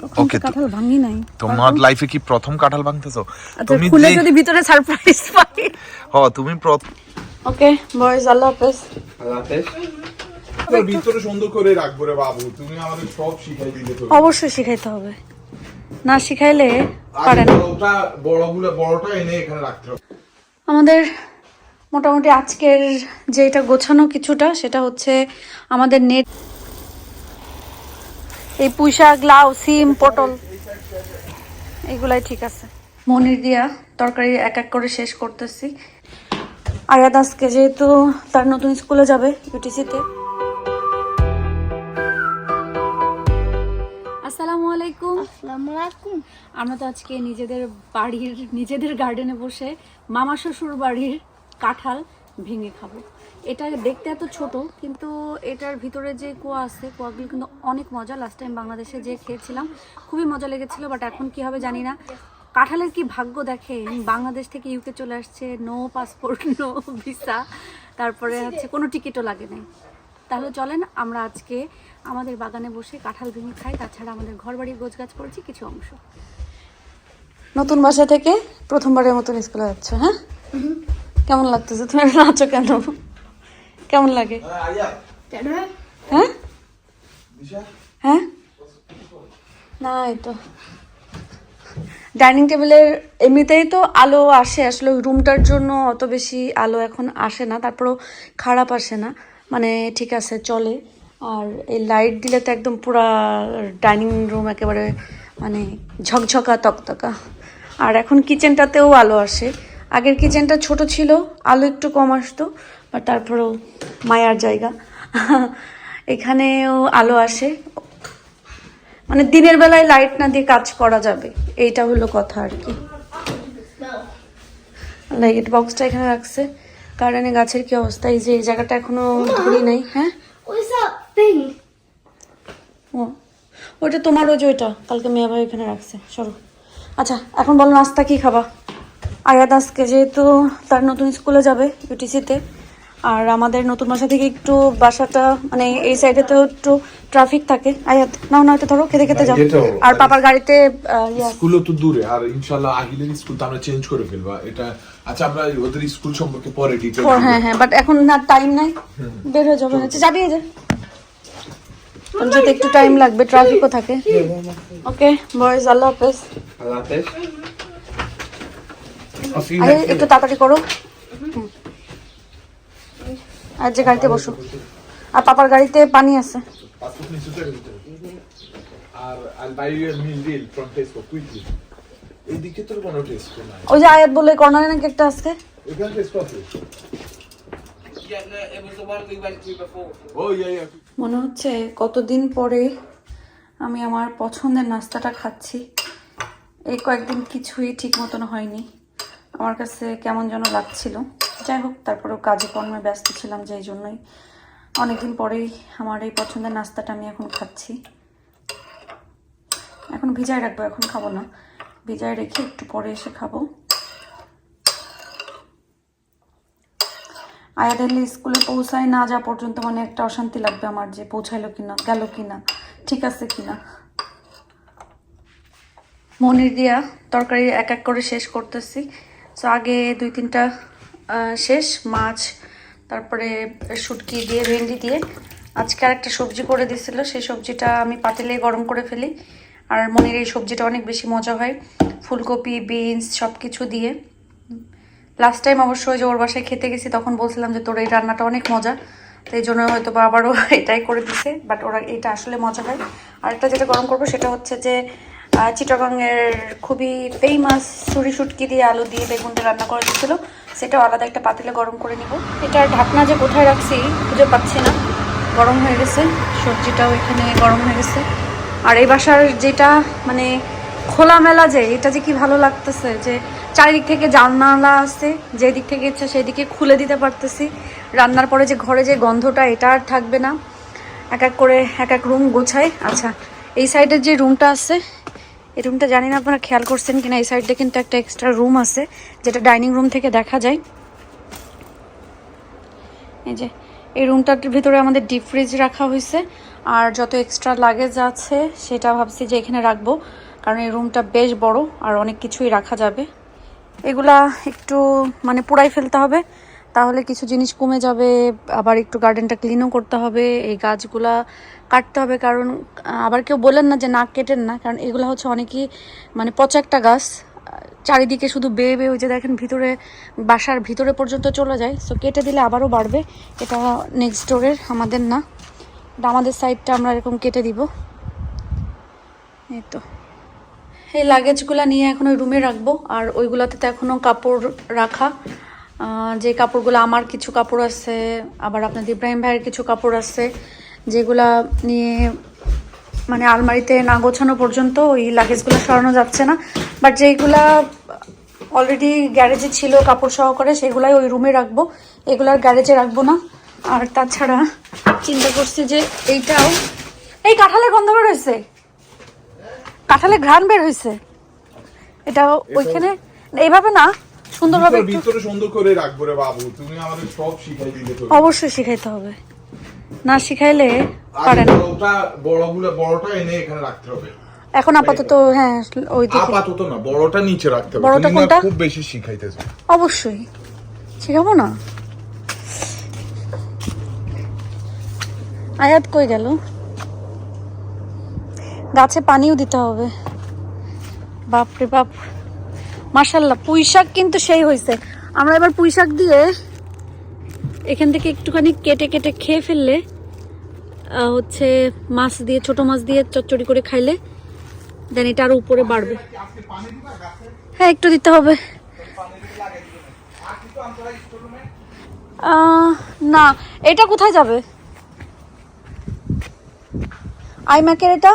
তো- কাঁঠাল ভাঙি নাই। তোমার লাইফে কি প্রথম কাঁঠাল ভাঙতেছো? আচ্ছা তুমি খুলে যদি ভিতরে সারপ্রাইজ পাই। হ তুমি ওকে বয়েজ আল্লাহ হাফেজ। ভিতরে সুন্দর করে রাখব রে বাবু তুমি আমাদের সব শিখাই দিলে তো অবশ্যই শিখাইতে হবে। না শিখাইলে পারে না। বড়টা বড়গুলো বড়টা এনে এখানে রাখতে হবে। আমাদের মোটামুটি আজকের যেটা গোছানো কিছুটা সেটা হচ্ছে আমাদের নেট এই পুঁই শাক লাউ সিম পটল এগুলাই ঠিক আছে। মনির দিয়া তরকারি এক এক করে শেষ করতেছি। আয়াত আজকে যেহেতু তার নতুন স্কুলে যাবে ইউটিসিতে আসসালামু আলাইকুম। আমরা তো আজকে নিজেদের বাড়ির নিজেদের গার্ডেনে বসে মামা শ্বশুর বাড়ির কাঁঠাল ভেঙে খাব। এটা দেখতে এত ছোট কিন্তু এটার ভিতরে যে কুয়া আছে কুয়াগুলো কিন্তু অনেক মজা। লাস্ট টাইম বাংলাদেশে যে খেয়েছিলাম খুবই মজা লেগেছিল বাট এখন কি হবে জানি না। কাঁঠালের কি ভাগ্য দেখে বাংলাদেশ থেকে ইউকে চলে আসছে নো পাসপোর্ট নো ভিসা তারপরে হচ্ছে কোনো টিকিটও লাগে নাই। তাহলে চলেন আমরা আজকে আমাদের বাগানে বসে কাঁঠাল ভেঙে খাই তাছাড়া আমাদের ঘর বাড়ির গোছ গাছ করেছি কিছু অংশ। নতুন বাসা থেকে প্রথমবারের মতন স্কুলে যাচ্ছ হ্যাঁ? কেমন লাগতেছে? তুমি নাচো কেন? কেমন লাগে? হ্যাঁ? হ্যাঁ? না এই তো ডাইনিং টেবিলের এমনিতেই তো আলো আসে আসলে ওই রুমটার জন্য অত বেশি আলো এখন আসে না তারপরেও খারাপ আসে না। মানে ঠিক আছে চলে। আর এই লাইট দিলে তো একদম পুরা ডাইনিং রুম একেবারে মানে ঝকঝকা তকতকা। আর এখন কিচেনটাতেও আলো আসে। আগের কিচেনটা ছোট ছিল, আলো একটু কম আসতো বাট তারপরেও মায়ার জায়গা। এখানেও আলো আসে। মানে দিনের বেলায় লাইট না দিয়ে কাজ করা যাবে, এইটা হলো কথা আর কি। লাইট বক্সটা এখানে রাখছে। গার্ডেনে গাছের কি অবস্থা? এই যে এই জায়গাটা এখনও ধরি নাই হ্যাঁ? ও, ওইটা তোমার যে ওইটা, কালকে মেয়ে ভাই এখানে রাখছে, সরো। আচ্ছা এখন বলো নাস্তা কি খাবা? আয়াত আজকে যেহেতু তার নতুন স্কুলে যাবে ইউটিসিতে আর আমাদের নতুন বাসা থেকে একটু বাসাটা মানে এই সাইডে তো একটু ট্রাফিক থাকে। আয়াত নাও না হয়তো ধরো খেতে খেতে যাও। আর পাপার গাড়িতে স্কুলও তো দূরে আর ইনশাল্লাহ আগিলের স্কুল তো আমরা চেঞ্জ করে ফেলবা। এটা আচ্ছা আমরা ওদের স্কুল সম্পর্কে পরে ডিটেইল হ্যাঁ হ্যাঁ বাট এখন না টাইম নাই। বের হয়ে যাবে আচ্ছা যাবি এই যে। যেতে একটু টাইম লাগবে ট্রাফিকও থাকে। ওকে বয়েজ আল্লাহ হাফেজ। আরে একটু তাড়াতাড়ি করো। আর যে গাড়িতে বসো। আর পাপার গাড়িতে পানি আছে। ওই যে আয়াত বলে কর্নারে নাকি একটা ইয়া মনে হচ্ছে কতদিন পরে আমি আমার পছন্দের নাস্তাটা খাচ্ছি। এই কয়েকদিন কিছুই ঠিক মতন হয়নি। আমার কাছে কেমন যেন লাগছিল। যাই হোক, তারপরেও কাজে কর্মে ব্যস্ত ছিলাম যেই জন্যই। অনেকদিন পরেই আমার এই পছন্দের নাস্তাটা আমি এখন খাচ্ছি। এখন ভিজায় রাখব, এখন খাব না। ভিজায় রেখে একটু পরে এসে খাব। আয়াদেরলি স্কুলে পৌঁছায় না যা পর্যন্ত মানে একটা অশান্তি লাগবে আমার যে পৌঁছাইলো কিনা, গেল কিনা, ঠিক আছে কিনা। মনির দিয়া তরকারি এক এক করে শেষ করতেছি। সো আগে দুই তিনটা শেষ, মাছ, তারপরে শুটকি দিয়ে, ভেন্ডি দিয়ে। আজকে আর একটা সবজি করে দিছিল সেই সবজিটা আমি পাতিলে গরম করে ফেলি। আর মনের এই সবজিটা অনেক বেশি মজা হয়। ফুলকপি, বিনস সব কিছু দিয়ে লাস্ট টাইম অবশ্যই যে ওর বাসায় খেতে গেছি, তখন বলছিলাম যে তোর এই রান্নাটা অনেক মজা। তো এই জন্য হয়তো বা আবারও এটাই করে দিছে বাট ওরা, এটা আসলে মজা হয়। আর একটা যেটা গরম করব সেটা হচ্ছে যে চিটাগাংয়ের খুবই ফেমাস ছুরি শুটকি দিয়ে আলু দিয়ে বেগুন দিয়ে রান্না করা দিচ্ছিল সেটাও আলাদা একটা পাতিলে গরম করে নিব। এটার ঢাকনা যে কোথায় রাখছি খুঁজে পাচ্ছি না। গরম হয়ে গেছে। সবজিটাও এখানে গরম হয়ে গেছে। আর এই বাসার যেটা মানে খোলামেলা যে, এটা যে কি ভালো লাগতেছে যে, চারিদিক থেকে জানালা আছে যে দিক থেকে ইচ্ছা সেই দিকে খুলে দিতে পারতেছি। রান্নার পরে যে ঘরে যে গন্ধটা, এটা আর থাকবে না। এক এক করে এক এক রুম গোছায় আচ্ছা এই সাইডের যে রুমটা আছে এই রুমটা জানি না আপনারা খেয়াল করছেন কিনা, এই সাইডে কিন্তু একটা এক্সট্রা রুম আছে, যেটা ডাইনিং রুম থেকে দেখা যায়। এই যে, এই রুমটার ভিতরে আমাদের ডিপ ফ্রিজ রাখা হয়েছে, আর যত এক্সট্রা লাগেজ আছে, সেটা ভাবছি যে এখানে রাখব, কারণ এই রুমটা বেশ বড়, আর অনেক কিছুই রাখা যাবে। এগুলা একটু মানে পুরাই ফেলতে হবে। তাহলে কিছু জিনিস কমে যাবে, আবার একটু গার্ডেনটা ক্লিনও করতে হবে, এই গাছগুলা কাটতে হবে, কারণ, আবার কেউ বলেন না যে না কেটেন না, কারণ এগুলো হচ্ছে অনেকই মানে পচা একটা গাছ, চারিদিকে শুধু বেয়ে বেয়ে ওই যে দেখেন ভিতরে, বাসার ভিতরে পর্যন্ত চলে যায় সো কেটে দিলে আবারও বাড়বে, এটা নেক্সট ডোরের আমাদের না আমাদের সাইডটা আমরা এরকম কেটে দিব, এই তো। এই লাগেজগুলো নিয়ে এখন ওই রুমে রাখব, আর ওইগুলোতে তো এখনও কাপড় রাখা যে কাপড়গুলো আমার কিছু কাপড় আছে আবার আপনাদের ইব্রাহিম ভাইয়ের কিছু কাপড় আছে যেগুলা নিয়ে মানে আলমারিতে না গোছানো পর্যন্ত ওই লাগেজগুলো সরানো যাচ্ছে না। বাট যেইগুলা অলরেডি গ্যারেজে ছিল কাপড় সহকারে সেগুলাই ওই রুমে রাখব। এগুলো আর গ্যারেজে রাখব না। আর তাছাড়া চিন্তা করছি যে এইটাও এই কাঁঠালের গন্ধ বের হয়েছে। কাঁঠালে ঘ্রাণ বের হয়েছে। এটাও ওইখানে এইভাবে না সুন্দরভাবে ভিতরে- একটু ভিতরে সুন্দর করে রাখব রে বাবু। তুমি আমাদের সব শিখাই দিলে তো। অবশ্যই শিখাইতে হবে। না শিখাইলে পারে না। বড়টা বড়গুলো বড়টা এনে এখানে রাখতে হবে। এখন আপাতত হ্যাঁ ওই দিকে। আপাতত না বড়টা নিচে রাখতে হবে। বড়টা কোনটা? খুব বেশি শিখাইতেছো। অবশ্যই। শিখাবো না? আয়াত কই গেল? গাছে পানিও দিতে হবে। বাপরে বাপ। মার্শাল্লাহ পুঁই শাক কিন্তু সেই হয়েছে আমরা এবার পুঁই শাক দিয়ে এখান থেকে একটুখানি কেটে কেটে খেয়ে ফেললে হচ্ছে মাছ দিয়ে, ছোট মাছ দিয়ে চচ্চড়ি করে খাইলে, দেন এটা আরও উপরে বাড়বে। হ্যাঁ একটু দিতে হবে। না, এটা কোথায় যাবে? আইম্যাকের এটা?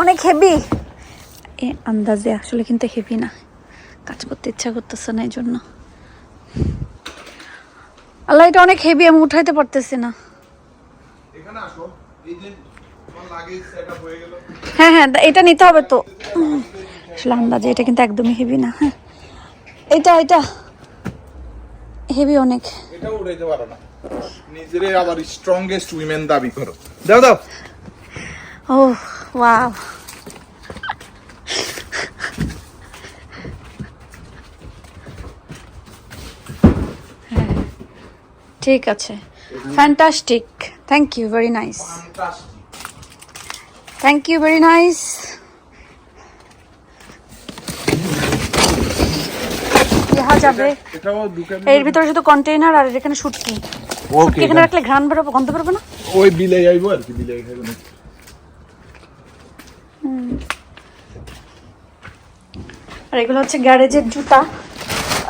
অনেক হেভি এ আন্দাজে আসলে কিন্তু হেভি না। কাজ করতে ইচ্ছা করতেছে না এই জন্য আল্লাহ এটা অনেক হেভি আমি উঠাইতে পারতেছি না। হয়ে হ্যাঁ হ্যাঁ এটা নিতে হবে তো। আসলে আন্দাজে এটা কিন্তু একদমই হেভি না হ্যাঁ। এটা এটা। হেভি অনেক। এটাও উড়াইতে পারো না। নিজেরে আবার স্ট্রংগেস্ট উইমেন দাবি করো। দাও দাও। Oh wow. ঠিক আছে। Fantastic thank you very nice thank you very nice যাবে। এর ভিতরে শুধু কন্টেইনার আর এখানে শুটকি। ওকে এখানে রাখলে ঘ্রাণ বেরোবে গন্ধ বেরোবে না? ওই বিলাই আইবো আর কি বিলাই খাইবো না আর এগুলো হচ্ছে গ্যারেজের জুতা।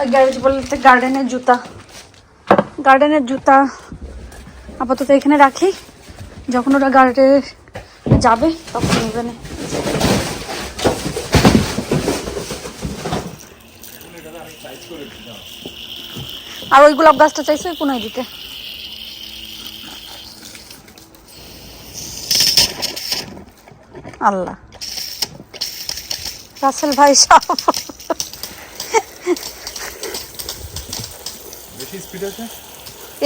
ওই গ্যারেজ বলতে গার্ডেনের জুতা। গার্ডেনের জুতা আপাতত এখানে রাখি। যখন ওরা গার্ডে যাবে তখন নেবে না আর ওই গোলাপ গাছটা চাইছে কোনায় দিতে। আল্লাহ। রাসেল ভাই সব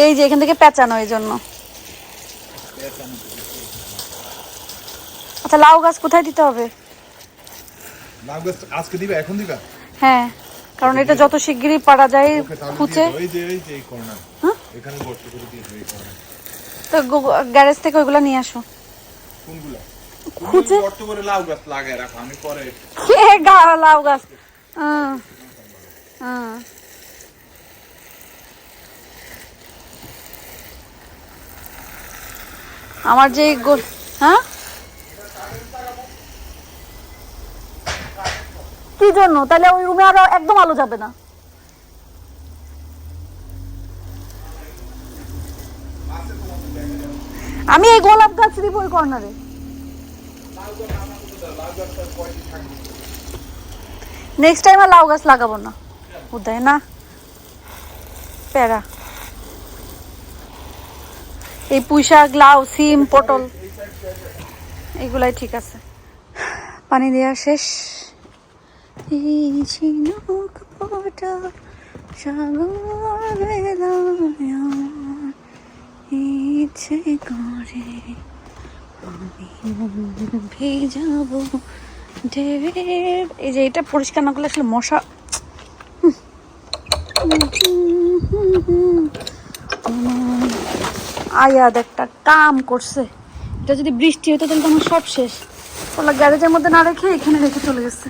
এই যে এখান থেকে পেঁচানো এই জন্য। আচ্ছা লাউ গাছ কোথায় দিতে হবে? লাভ গাছ আজকে দিবে? এখন দিবা? হ্যাঁ। কারণ এটা যত শিগগিরই পারা যায় খুঁচে হ্যাঁ? তো গ্যারেজ থেকে ওইগুলো নিয়ে আসো। কোনগুলা? খুঁজে। গর্ত করে লাউ গাছ লাগায় রাখো আমি পরে কে গা লাউ গাছ? হ্যাঁ হ্যাঁ আমার যে হ্যাঁ? কি জন্য? তাহলে ওই রুমে আরও একদম আলো যাবে না। আমি এই গোলাপ গাছ দিব ওই কর্নারে নেক্সট টাইম আর লাউ গাছ লাগাবো না। উদয়, না। প্যারা। এই পুঁই শাক লাউ, সিম, পটল এগুলাই ঠিক আছে। পানি দেওয়া শেষ। এই ঝিনুক পটা সাগর ইচ্ছে করে। আমি ভেজাবো এই যে এটা পরিষ্কার না করলে আসলে মশা আয়াদ একটা কাম করছে। এটা যদি বৃষ্টি হতো তাহলে আমার সব শেষ। ওলা গ্যারেজের মধ্যে না রেখে এখানে রেখে চলে গেছে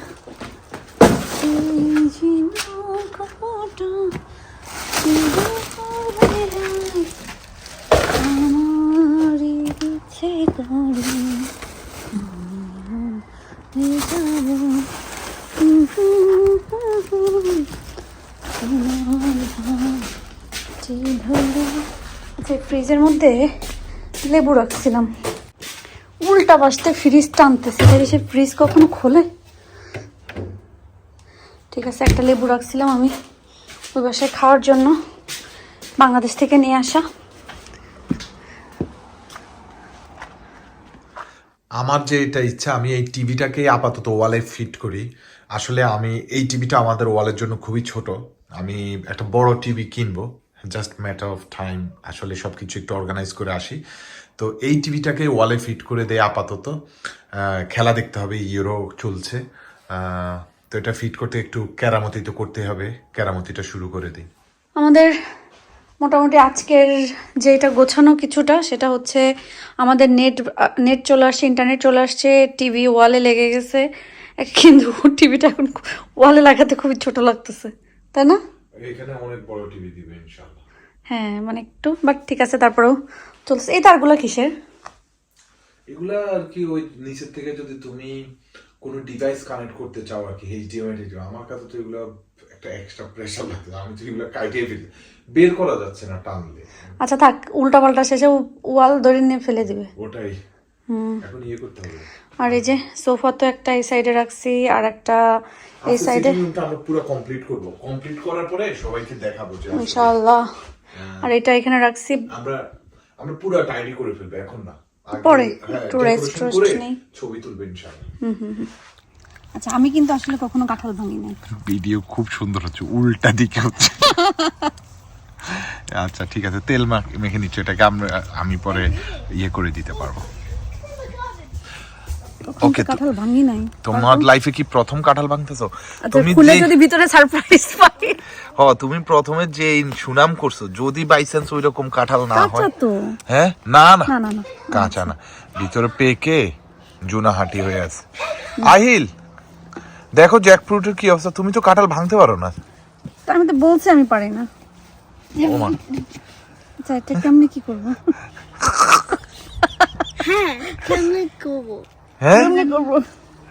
এই ঝিনুক পটা চিরবেলায় আমার ইচ্ছে করে আমি যাব আচ্ছা ফ্রিজের মধ্যে লেবু রাখছিলাম, উল্টা বাসতে ফ্রিজ টানতেছে। তাই সে ফ্রিজ কখনো খোলে? ঠিক আছে, একটা লেবু রাখছিলাম আমি ওই বাসায় খাওয়ার জন্য। বাংলাদেশ থেকে নিয়ে আসা। আমার যে এটা ইচ্ছা, আমি এই টিভিটাকে আপাতত ওয়ালে ফিট করি। আসলে আমি এই টিভিটা আমাদের ওয়ালের জন্য খুবই ছোট। আমি একটা বড় টিভি কিনবো। জাস্ট ম্যাটার অফ টাইম আসলে সব কিছু একটু অর্গানাইজ করে আসি। তো এই টিভিটাকে ওয়ালে ফিট করে দেয় আপাতত। খেলা দেখতে হবে ইউরো চলছে। তো এটা ফিট করতে একটু কেরামতি তো করতে হবে, কেরামতিটা শুরু করে দিই। আমাদের মোটামুটি আজকের যে এটা গোছানো কিছুটা, সেটা হচ্ছে আমাদের নেট নেট চলে আসছে ইন্টারনেট চলে আসছে টিভি ওয়ালে লেগে গেছে। কিন্তু টিভিটা এখন ওয়ালে লাগাতে খুবই ছোট লাগতেছে, তাই না? এখানে অনেক বড় টিভি দিবে ইনশাল্লাহ হ্যাঁ মানে একটু বাট ঠিক আছে তারপরেও চলছে। এই তারগুলো কিসের? এগুলা আর কি ওই নিচের থেকে যদি তুমি কোনো ডিভাইস কানেক্ট করতে চাও আর কি এইচডিএমআই আমার কাছে তো এগুলো একটা এক্সট্রা প্রেশার লাগছে আমি তো এগুলো কাটিয়ে ফেলি। বের করা যাচ্ছে না টানলে। আচ্ছা থাক উল্টা পাল্টা শেষে ওয়াল ধরে নিয়ে ফেলে দিবে। ওটাই। এখন ইয়ে করতে হবে। আর এই যে সোফা তো একটা এই সাইডে রাখছি আর একটা এই সাইডে sitting আমরা পুরো কমপ্লিট করব। কমপ্লিট করার পরে সবাইকে দেখাবো যে ইনশাআল্লাহ। আর এটা এখানে রাখছি। আমরা আমরা পুরো টাইডি করে ফেলব এখন না। পরে, হ্যাঁ, একটু rest ট্রেস্ট নেই। ছবি তুলবে ইনশাআল্লাহ। আচ্ছা আমি কিন্তু আসলে কখনো কাঁঠাল ভাঙি নাই। ভিডিও খুব সুন্দর হচ্ছে উল্টা দিকে হচ্ছে। আচ্ছা ঠিক আছে তেল মেখে নিচ্ছ এটাকে আমরা আমি পরে ইয়ে করে দিতে পারব। তো তো- কাঁঠাল ভাঙি নাই। তোমার লাইফে কি প্রথম কাঁঠাল ভাঙতেছো? আচ্ছা তুমি খুলে যদি ভিতরে সারপ্রাইজ পাই। হ তুমি প্রথমে যে সুনাম করছ যদি বাই চান্স ওই রকম কাঁঠাল না কাঁচা হয় তো। হ্যাঁ? না না। না না না কাঁচা না। ভিতরে পেকে জুনাহাটি হয়ে আছে। আহিল দেখো জ্যাকফ্রুটের কি অবস্থা। তুমি তো কাঁঠাল ভাঙতে পারো না। তার মধ্যে বলছে আমি পারি না। আচ্ছা এটা কেমনি কি করব? কেমনে করব? হ্যাঁ?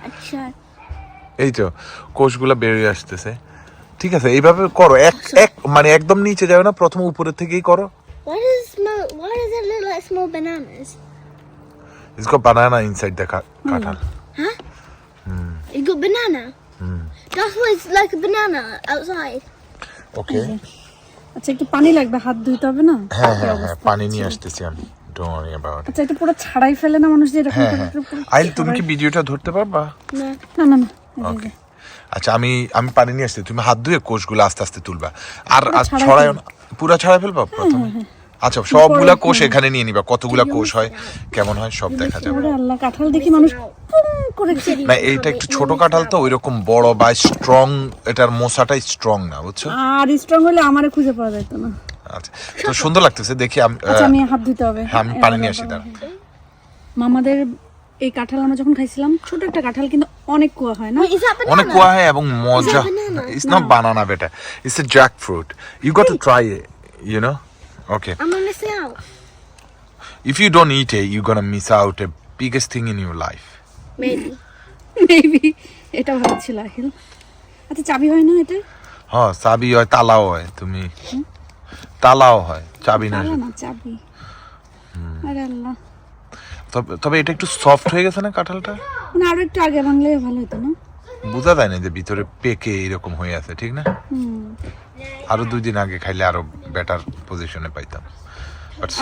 আচ্ছা। এই তো কোষগুলা বেরিয়ে আসতেছে। ঠিক আছে এইভাবে করো এক এক মানে একদম নিচে যাবে না প্রথম উপরের থেকেই করো। Why does it smell does it look like small bananas? It's got banana inside the kathal you got banana? That's why it's like a banana outside. Okay আচ্ছা একটু পানি লাগবে হাত ধুইতে হবে না? হ্যাঁ হ্যাঁ হ্যাঁ পানি নিয়ে আসতেছি আমি। ডোন্ট অ্যাবাউট আচ্ছা এটা পুরো ছাড়াই ফেলে না মানুষ যে এরকম হ্যাঁ হ্যাঁ। আইল তুমি কি ভিডিওটা ধরতে পারবা? না না না ওকে আচ্ছা আমি আমি পানি নিয়ে আসছি। তুমি হাত ধুয়ে কোষগুলো আস্তে আস্তে তুলবা। আর ছড়ায় ফেলব। পুরা ফেলবা প্রথমে? আচ্ছা সবগুলা কোষ এখানে নিয়ে নিবা। কতগুলা কোষ হয়? কেমন হয়? সব দেখা যাবে। আল্লাহ কাঁঠাল দেখি মানুষ পুম করে খেয়ে- না এইটা একটু ছোট কাঁঠাল তো ওইরকম বড় বা স্ট্রং এটার মোসাটাই স্ট্রং না বুঝছ? আর স্ট্রং হলে আমারে খুঁজে পাওয়া যেত না। আচ্ছা তো সুন্দর লাগতেছে দেখি আমি আচ্ছা হাত ধুতে হবে। হ্যাঁ আমি পানি নিয়ে আসি দাঁড়া মামাদের এই কাঁঠাল আমরা যখন খাইছিলাম ছোট একটা কাঁঠাল কিন্তু অনেক কুয়া হয় না? অনেক কুয়া হয় এবং মজা? ইটস নট বানানা বেটা it's a jackfruit you got to try you know okay you don't eat it you're gonna miss out a biggest thing in your life. Maybe এটা ভালো ছিল আহিল আচ্ছা চাবি হয় না এটা? হ্যাঁ চাবি হয় তালাও হয় তুমি। তালাও হয় চাবি না চাবি। তবে তবে এটা একটু সফট হয়ে গেছে না কাঁঠালটা? মানে আরও একটু আগে ভাঙলে ভালো হতো না? বোঝা যায় না যে ভিতরে পেকে এরকম হয়ে আছে ঠিক না? আরও দুই দিন আগে খাইলে আরও বেটার পজিশনে পাইতাম।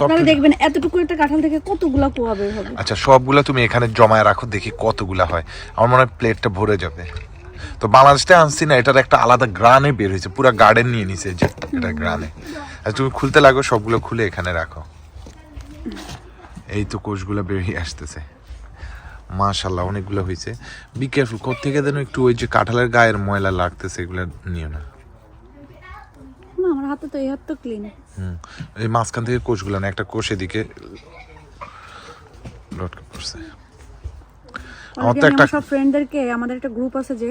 আপনারা দেখবেন এতটুকু একটা কাঁঠাল থেকে কতগুলা কোয়া বের হবে। আচ্ছা সবগুলা তুমি এখানে জমায় রাখো দেখি কতগুলা হয়। আমার মনে হয় প্লেটটা ভরে যাবে। তো বাংলাদেশটা আনছি না এটার একটা আলাদা গ্রানে বের হয়েছে পুরো গার্ডেন নিয়ে নিছে যে এটা গ্রানে। আর তুমি খুলতে লাগো সবগুলো খুলে এখানে রাখো। এই তো কোষগুলো বেরিয়ে আসতেছে। মাশাল্লাহ অনেকগুলো হয়েছে বি কেয়ারফুল থেকে যেন একটু ওই যে কাঁঠালের গায়ের ময়লা লাগতেছে এগুলো নিও না। আমার হাতে তো এই হাত তো ক্লিন হুম এই মাঝখান থেকে কোষগুলো না একটা কোষ এদিকে লটকে পড়ছে। আমার তো একটা আমার সব ফ্রেন্ডদেরকে আমাদের একটা গ্রুপ আছে যে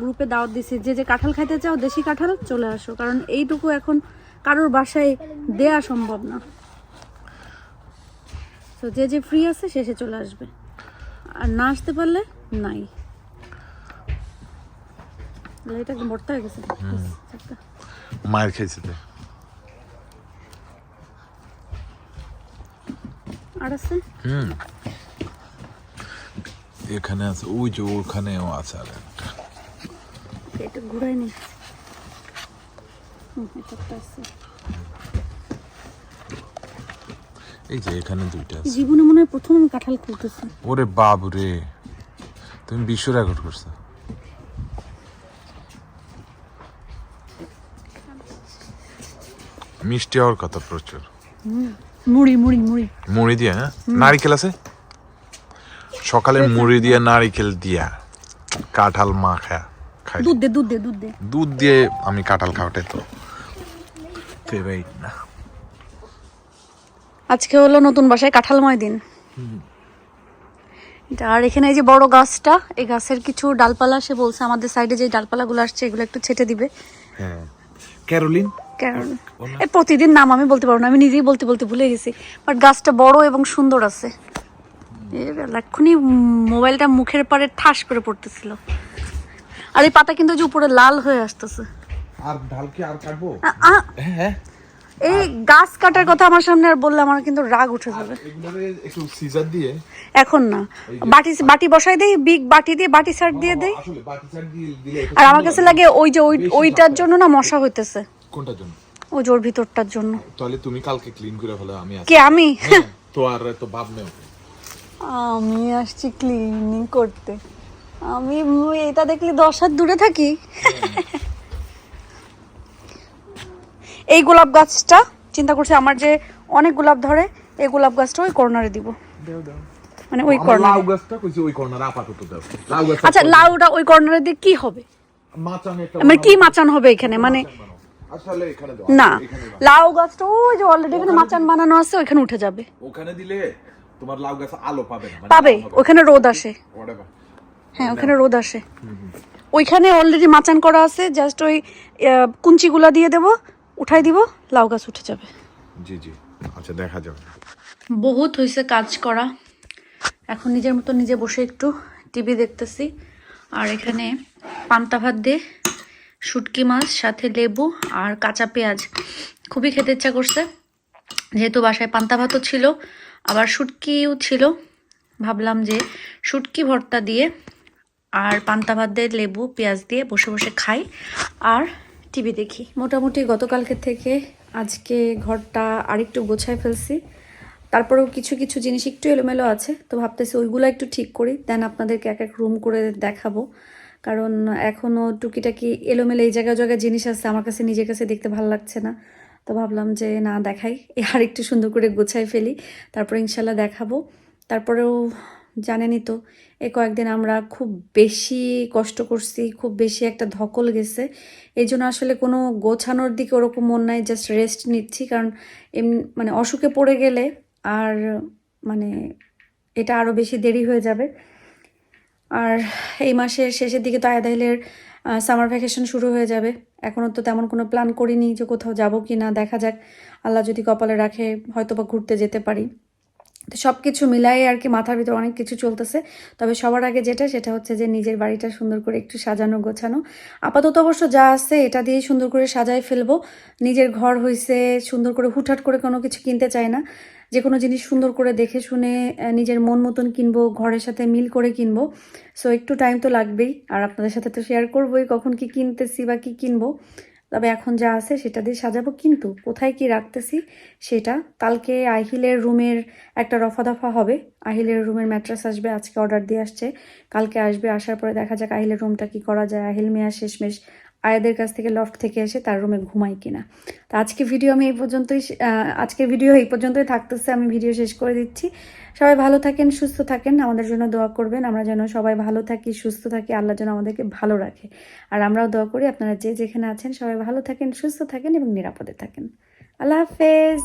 গ্রুপে দাওয়াত দিছি যে যে কাঁঠাল খাইতে চাও দেশি কাঁঠাল চলে আসো। কারণ এইটুকু এখন কারোর বাসায় দেয়া সম্ভব না। তো যে যে ফ্রি আছে সে সে চলে আসবে। আর না আসতে পারলে নাই। এটা ভর্তা হয়ে গেছে? মায়ের খেয়েছে আর আছে? হুম। এখানে আছে ওই যে ওখানেও আছে আর একটা এটা ঘুরাই নি হুম, এটা একটা আছে। এই যে এখানে দুইটা আছে। জীবনে মনে হয় প্রথম আমি কাঁঠাল খুলতেছি ওরে বাবু রে তুমি বিশ্ব রেকর্ড করছ। মিষ্টি হওয়ার কথা প্রচুর। মুড়ি মুড়ি মুড়ি। মুড়ি দিয়া হ্যাঁ? নারিকেল আছে? সকালে মুড়ি দিয়া নারিকেল দিয়া। কাঁঠাল মাখা খাই। দুধ দে দুধ দে দুধ দে। দুধ দিয়ে আমি কাঁঠাল খাওয়াটাই তো। ফেভারিট না আজকে হলো নতুন বাসায় কাঁঠালময় দিন। আর এখানে এই যে বড় গাছটা এই গাছের কিছু ডালপালা সে বলছে আমাদের সাইডে যে ডালপালাগুলো আসছে এগুলো একটু ছেটে দিবে। হ্যাঁ। ক্যারোলিন? এই প্রতিদিন নাম আমি বলতে পারব না আমি নিজেই বলতে বলতে ভুলে গেছি। বাট গাছটা বড় এবং সুন্দর আছে। এক্ষুনি মোবাইলটা মুখের পারে ঠাস করে পড়তেছিল। আর এই পাতা কিন্তু যে উপরে লাল হয়ে আসতেছে। আর ঢাল কি আর কাটবো? আ- হ্যাঁ এই গাছ কাটার কথা আমার সামনে আর বললে আমার কিন্তু রাগ উঠে যাবে। একটু সিজার দিয়ে এখন না। বাটি বাটি বসাই দেই বিগ বাটি দিয়ে বাটি সার দিয়ে দেই। আর আমার কাছে লাগে। ওই যে ওই ওইটার জন্য না মশা হইতেছে। কোনটার জন্য? ওই জোর ভিতরটার জন্য। তাহলে তুমি কালকে ক্লিন করে ফেলো আমি কে আমি? হ্যাঁ, তো আর তো ভাব নেও আমি আসছি ক্লিনিং করতে। আমি এটা দেখলে দশ হাত দূরে থাকি। এই গোলাপ গাছটা চিন্তা করছি আমার যে অনেক গোলাপ ধরে এই গোলাপ গাছটা ওই কর্নারে দিব। মানে ওই কর্নার। লাউ গাছটা কইছি ওই কর্নারে আপাতত দাও। লাউ গাছ আচ্ছা লাউটা ওই কর্নারে দিয়ে কি হবে? মাচাং একটা মানে কি মাচান হবে এখানে? মানে আসলে এখানে দাও। না লাউ গাছটা ওই যে অলরেডি এখানে মাচান বানানো আছে ওইখানে উঠে যাবে। ওখানে দিলে তোমার লাউ গাছ আলো পাবে না মানে পাবে। ওখানে রোদ আসে। হ্যাঁ ওখানে রোদ আসে। ওইখানে অলরেডি মাচান করা আছে জাস্ট ওই কুঞ্চিগুলা দিয়ে দেব। উঠাই দিব লাউ গাছ উঠে যাবে। জি জি। আচ্ছা দেখা যাবে। বহুত হয়েছে কাজ করা। এখন নিজের মতো নিজে বসে একটু টিভি দেখতেছি। আর এখানে পান্তা ভাত দিয়ে শুটকি মাছ সাথে লেবু আর কাঁচা পেঁয়াজ। খুবই খেতে ইচ্ছা করছে। যেহেতু বাসায় পান্তা ভাতও ছিল আবার শুটকিও ছিল ভাবলাম যে শুটকি ভর্তা দিয়ে আর পান্তা ভাত দিয়ে লেবু পেঁয়াজ দিয়ে বসে বসে খাই। আর টিভি দেখি। মোটামুটি গতকালকে থেকে আজকে ঘরটা আরেকটু গোছায় ফেলছি। তারপরেও কিছু কিছু জিনিস একটু এলোমেলো আছে, তো ভাবতেছি ওইগুলো একটু ঠিক করি, দেন আপনাদেরকে এক এক রুম করে দেখাবো। কারণ এখনও টুকিটাকি এলোমেলো এই জায়গায় জায়গায় জিনিস আছে, আমার কাছে নিজের কাছে দেখতে ভালো লাগছে না। তো ভাবলাম যে না, দেখাই আর একটু সুন্দর করে গোছায় ফেলি, তারপরে ইনশাল্লাহ দেখাবো। তারপরেও জানেনই তো এই কয়েকদিন আমরা খুব বেশি কষ্ট করছি, খুব বেশি একটা ধকল গেছে। এই জন্য আসলে কোনো গোছানোর দিকে ওরকম মন নাই জাস্ট রেস্ট নিচ্ছি। কারণ এমনি মানে অসুখে পড়ে গেলে আর মানে এটা আরও বেশি দেরি হয়ে যাবে। আর এই মাসের শেষের দিকে তো আয়াদাইলের সামার ভ্যাকেশন শুরু হয়ে যাবে। এখনও তো তেমন কোনো প্ল্যান করিনি যে কোথাও যাব কি না দেখা যাক। আল্লাহ যদি কপালে রাখে হয়তো বা ঘুরতে যেতে পারি। তো সব কিছু মিলাই আর কি মাথার ভিতর অনেক কিছু চলতেছে। তবে সবার আগে যেটা, সেটা হচ্ছে যে নিজের বাড়িটা সুন্দর করে একটু সাজানো, গোছানো। আপাতত অবশ্য যা আছে এটা দিয়েই সুন্দর করে সাজায় ফেলব। নিজের ঘর হইছে, সুন্দর করে হুটহাট করে কোনো কিছু কিনতে চায় না। যে কোনো জিনিস সুন্দর করে দেখে শুনে নিজের মন মতন কিনবো, ঘরের সাথে মিল করে কিনবো। সো একটু টাইম তো লাগবেই। আর আপনাদের সাথে তো শেয়ার করবোই কখন কি কিনতেছি বা কি কিনবো। তবে এখন যা আছে সেটা দিয়ে সাজাবো। কিন্তু কোথায় কি রাখতেছি সেটা কালকে আহিলের রুমের একটা রফা দফা হবে। আহিলের রুমের ম্যাট্রাস আসবে, আজকে অর্ডার দিয়ে আসছে। কালকে আসবে, আসার পরে দেখা যাক আহিলের রুমটা কি করা যায়। আহিল মেয়া শেষমেশ আয়াদের কাছ থেকে লফট থেকে এসে তার রুমে ঘুমাই কিনা। তো আজকে ভিডিও আমি এই পর্যন্তই আজকের ভিডিও এই পর্যন্তই থাকতেছে, আমি ভিডিও শেষ করে দিচ্ছি। সবাই ভালো থাকেন, সুস্থ থাকেন, আমাদের জন্য দোয়া করবেন। আমরা যেন সবাই ভালো থাকি, সুস্থ থাকি, আল্লাহ যেন আমাদেরকে ভালো রাখে। আর আমরাও দোয়া করি, আপনারা যে যেখানে আছেন, সবাই ভালো থাকেন, সুস্থ থাকেন এবং নিরাপদে থাকেন। আল্লাহ হাফেজ।